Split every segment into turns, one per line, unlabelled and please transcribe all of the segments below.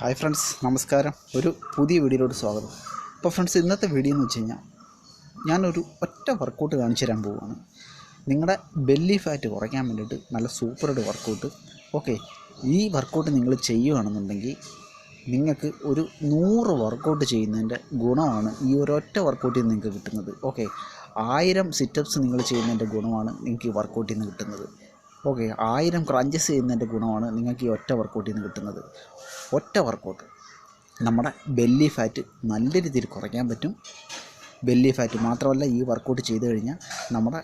Hi friends നമസ്കാരം. ഒരു പുതിയ വീഡിയോയിലോട്ട് സ്വാഗതം. അപ്പോൾ ഫ്രണ്ട്സ് ഇന്നത്തെ വീഡിയോ എന്ന് വെച്ച് കഴിഞ്ഞാൽ ഞാനൊരു ഒറ്റ വർക്കൗട്ട് കാണിച്ചു തരാൻ പോവുകയാണ്. നിങ്ങളുടെ ബെല്ലി ഫാറ്റ് കുറയ്ക്കാൻ വേണ്ടിയിട്ട് നല്ല സൂപ്പറായിട്ട് വർക്കൗട്ട് ഓക്കെ ഈ വർക്കൗട്ട് നിങ്ങൾ ചെയ്യുകയാണെന്നുണ്ടെങ്കിൽ നിങ്ങൾക്ക് ഒരു നൂറ് വർക്കൗട്ട് ചെയ്യുന്നതിന്റെ ഗുണമാണ് ഈ ഒരൊറ്റ വർക്കൗട്ടിൽ നിന്ന് നിങ്ങൾക്ക് കിട്ടുന്നത്. ഓക്കെ ആയിരം സിറ്റപ്സ് നിങ്ങൾ ചെയ്യുന്നതിന്റെ ഗുണമാണ് നിങ്ങൾക്ക് ഈ വർക്കൗട്ടിൽ നിന്ന് കിട്ടുന്നത്. ഓക്കെ ആയിരം ക്രഞ്ചസ് ചെയ്യുന്നതിന്റെ ഗുണമാണ് നിങ്ങൾക്ക് ഈ ഒറ്റ വർക്കൗട്ടിൽ നിന്ന് കിട്ടുന്നത്. ഒറ്റ വർക്കൗട്ട് നമ്മുടെ ബെല്ലി ഫാറ്റ് നല്ല രീതിയിൽ കുറയ്ക്കാൻ പറ്റും. ബെല്ലി ഫാറ്റ് മാത്രമല്ല ഈ വർക്കൗട്ട് ചെയ്ത് കഴിഞ്ഞാൽ നമ്മുടെ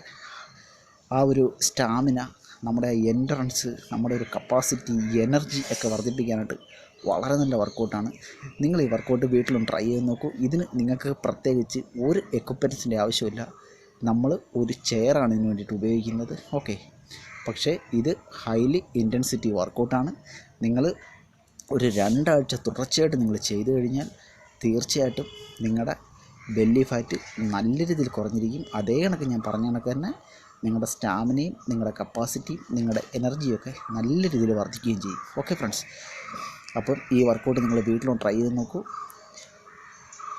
ആ ഒരു സ്റ്റാമിന നമ്മുടെ എൻട്രൻസ് നമ്മുടെ ഒരു കപ്പാസിറ്റി എനർജി ഒക്കെ വർദ്ധിപ്പിക്കാനായിട്ട് വളരെ നല്ല വർക്കൗട്ടാണ് നിങ്ങൾ ഈ വർക്കൗട്ട് വീട്ടിലും ട്രൈ ചെയ്ത് നോക്കൂ. ഇതിന് നിങ്ങൾക്ക് പ്രത്യേകിച്ച് ഒരു എക്യുപ്മെന്റ്സിന്റെ ആവശ്യമില്ല. നമ്മൾ ഒരു ചെയറാണ് ഇതിന് വേണ്ടിയിട്ട് ഉപയോഗിക്കുന്നത്. ഓക്കെ. പക്ഷേ ഇത് ഹൈലി ഇന്റൻസിറ്റി വർക്കൗട്ടാണ് നിങ്ങൾ ഒരു രണ്ടാഴ്ച തുടർച്ചയായിട്ട് നിങ്ങൾ ചെയ്തു കഴിഞ്ഞാൽ തീർച്ചയായിട്ടും നിങ്ങളുടെ ബെല്ലി ഫാറ്റ് നല്ല രീതിയിൽ കുറഞ്ഞിരിക്കും. അതേ കണക്ക് ഞാൻ പറഞ്ഞ കണക്ക് തന്നെ നിങ്ങളുടെ സ്റ്റാമിനയും നിങ്ങളുടെ കപ്പാസിറ്റിയും നിങ്ങളുടെ എനർജിയൊക്കെ നല്ല രീതിയിൽ വർദ്ധിക്കുകയും ചെയ്യും. ഓക്കെ ഫ്രണ്ട്സ് അപ്പം ഈ വർക്കൗട്ട് നിങ്ങൾ വീട്ടിലും ട്രൈ ചെയ്ത് നോക്കൂ.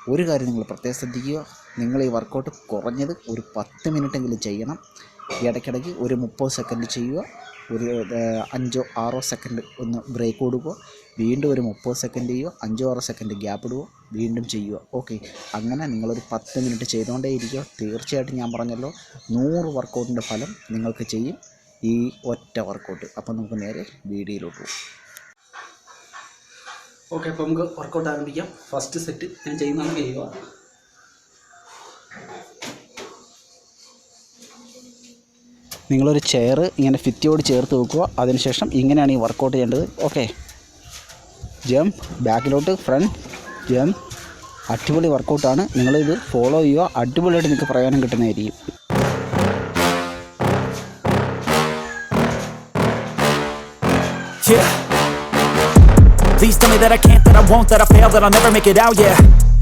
ഒരു കാര്യം നിങ്ങൾ പ്രത്യേകം ശ്രദ്ധിക്കുക. നിങ്ങൾ ഈ വർക്കൗട്ട് കുറഞ്ഞത് ഒരു പത്ത് മിനിറ്റെങ്കിലും ചെയ്യണം. ഇടയ്ക്കിടയ്ക്ക് ഒരു മുപ്പത് സെക്കൻഡ് ചെയ്യുക ഒരു അഞ്ചോ ആറോ സെക്കൻഡ് ഒന്ന് ബ്രേക്ക് കൊടുക്കുക വീണ്ടും ഒരു മുപ്പത് സെക്കൻഡ് ചെയ്യുക അഞ്ചോ ആറോ സെക്കൻഡ് ഗ്യാപ്പ് ഇടുക വീണ്ടും ചെയ്യുക. ഓക്കെ അങ്ങനെ നിങ്ങളൊരു പത്ത് മിനിറ്റ് ചെയ്തുകൊണ്ടേ ഇരിക്കുക തീർച്ചയായിട്ടും ഞാൻ പറഞ്ഞല്ലോ നൂറ് വർക്കൗട്ടിന്റെ ഫലം നിങ്ങൾക്ക് ചെയ്യും ഈ ഒറ്റ വർക്കൗട്ട് അപ്പം നമുക്ക് നേരെ വീഡിയോയിലോട്ട് പോകും.
ഓക്കെ അപ്പോൾ നമുക്ക് വർക്കൗട്ട് ആരംഭിക്കാം. ഫസ്റ്റ് സെറ്റ് ഞാൻ ചെയ്യുന്നതാണ് ചെയ്യുക.
നിങ്ങളൊരു ചെയർ ഇങ്ങനെ ഫിറ്റിയോട് ചേർത്ത് വെക്കുക. അതിനുശേഷം ഇങ്ങനെയാണ് ഈ വർക്കൗട്ട് ചെയ്യേണ്ടത്. ഓക്കെ ജംപ് ബാക്കിലോട്ട് ഫ്രണ്ട് ജംപ് അടിപൊളി വർക്കൗട്ടാണ് നിങ്ങളിത് ഫോളോ ചെയ്യുക. അടിപൊളിയായിട്ട് നിങ്ങൾക്ക് പ്രയോജനം കിട്ടുന്നതായിരിക്കും.
Yeah. Please tell me that I can't, that I won't, that I fail, that I'll never make it out, yeah.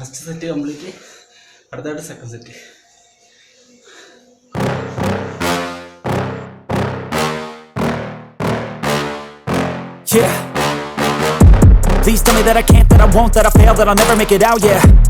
First set complete അടുത്തായിട്ട് second set
Yeah. Please tell me that I can't, that I won't, that I fail, that I'll never make it out, yeah.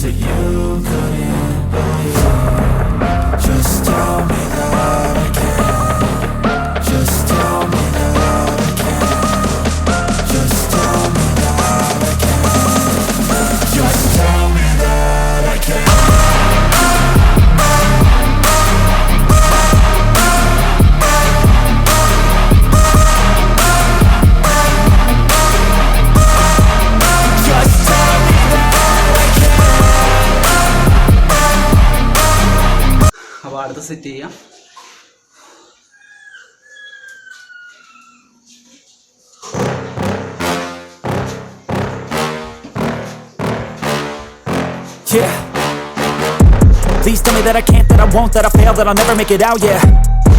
so you couldn't
അടുത്ത set ചെയ്യാം
Yeah. Please tell me that I can't, that I won't, that I fail, that I'll never make it out, yeah.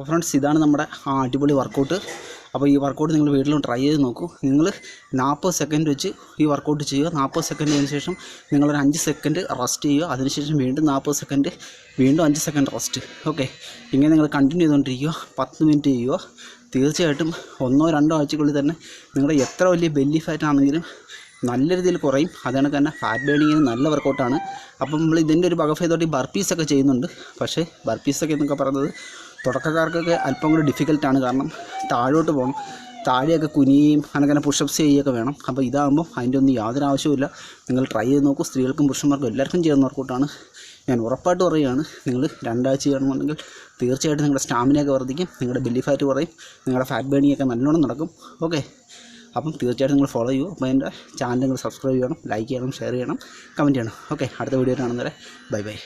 അപ്പോൾ friends ഇതാണ് നമ്മുടെ അടിപൊളി workout അപ്പോൾ ഈ workout നിങ്ങൾ വീട്ടിലും ട്രൈ ചെയ്ത് നോക്കൂ. നിങ്ങൾ നാൽപ്പത് സെക്കൻഡ് വെച്ച് ഈ വർക്കൗട്ട് ചെയ്യുക. നാൽപ്പത് സെക്കൻഡിന് ശേഷം നിങ്ങളൊരു അഞ്ച് സെക്കൻഡ് റെസ്റ്റ് ചെയ്യുക. അതിനുശേഷം വീണ്ടും നാൽപ്പത് സെക്കൻഡ് വീണ്ടും അഞ്ച് സെക്കൻഡ് റെസ്റ്റ് ഓക്കെ ഇങ്ങനെ നിങ്ങൾ കണ്ടിന്യൂ ചെയ്തുകൊണ്ടിരിക്കുക. പത്ത് മിനിറ്റ് ചെയ്യുക. തീർച്ചയായിട്ടും ഒന്നോ രണ്ടോ ആഴ്ചക്കുള്ളിൽ തന്നെ നിങ്ങളുടെ എത്ര വലിയ ബെല്ലി ഫാറ്റ് ആണെങ്കിലും നല്ല രീതിയിൽ കുറയും. അതാണ് തന്നെ ഫാറ്റ് ബേണിങ്ങിന് നല്ല വർക്കൗട്ടാണ് അപ്പം നമ്മൾ ഇതിന്റെ ഒരു വകഫേതോട്ട് ഈ ബർപ്പീസൊക്കെ ചെയ്യുന്നുണ്ട്. പക്ഷേ ബർപ്പീസൊക്കെ എന്നൊക്കെ പറയുന്നത് തുടക്കക്കാർക്കൊക്കെ അല്പം കൂടി ഡിഫിക്കൽട്ടാണ് കാരണം താഴോട്ട് പോകണം. താഴെയൊക്കെ കുനിയും അങ്ങനെ പുഷപ്സ് ചെയ്യുകയൊക്കെ വേണം. അപ്പോൾ ഇതാകുമ്പോൾ അതിന്റെ ഒന്നും യാതൊരു ആവശ്യമില്ല നിങ്ങൾ ട്രൈ ചെയ്ത് നോക്കൂ. സ്ത്രീകൾക്കും പുരുഷന്മാർക്കും എല്ലാവർക്കും ചെയ്യുന്ന വർക്കൗട്ടാണ് ഞാൻ ഉറപ്പായിട്ട് പറയുകയാണ് നിങ്ങൾ രണ്ടാഴ്ച ചെയ്യണമെന്നുണ്ടെങ്കിൽ തീർച്ചയായിട്ടും നിങ്ങളുടെ സ്റ്റാമിനയൊക്കെ വർദ്ധിക്കും. നിങ്ങളുടെ ബെല്ലി ഫാറ്റ് കുറയും. നിങ്ങളുടെ ഫാറ്റ് ബേണിംഗ് ഒക്കെ നല്ലോണം നടക്കും. ഓക്കെ അപ്പം തീർച്ചയായിട്ടും നിങ്ങൾ ഫോളോ ചെയ്യൂ. അപ്പോൾ എന്റെ ചാനൽ നിങ്ങൾ സബ്സ്ക്രൈബ് ചെയ്യണം ലൈക്ക് ചെയ്യണം ഷെയർ ചെയ്യണം കമന്റ് ചെയ്യണം. ഓക്കെ അടുത്ത വീഡിയോ കാണുന്നവരെ ബൈ ബൈ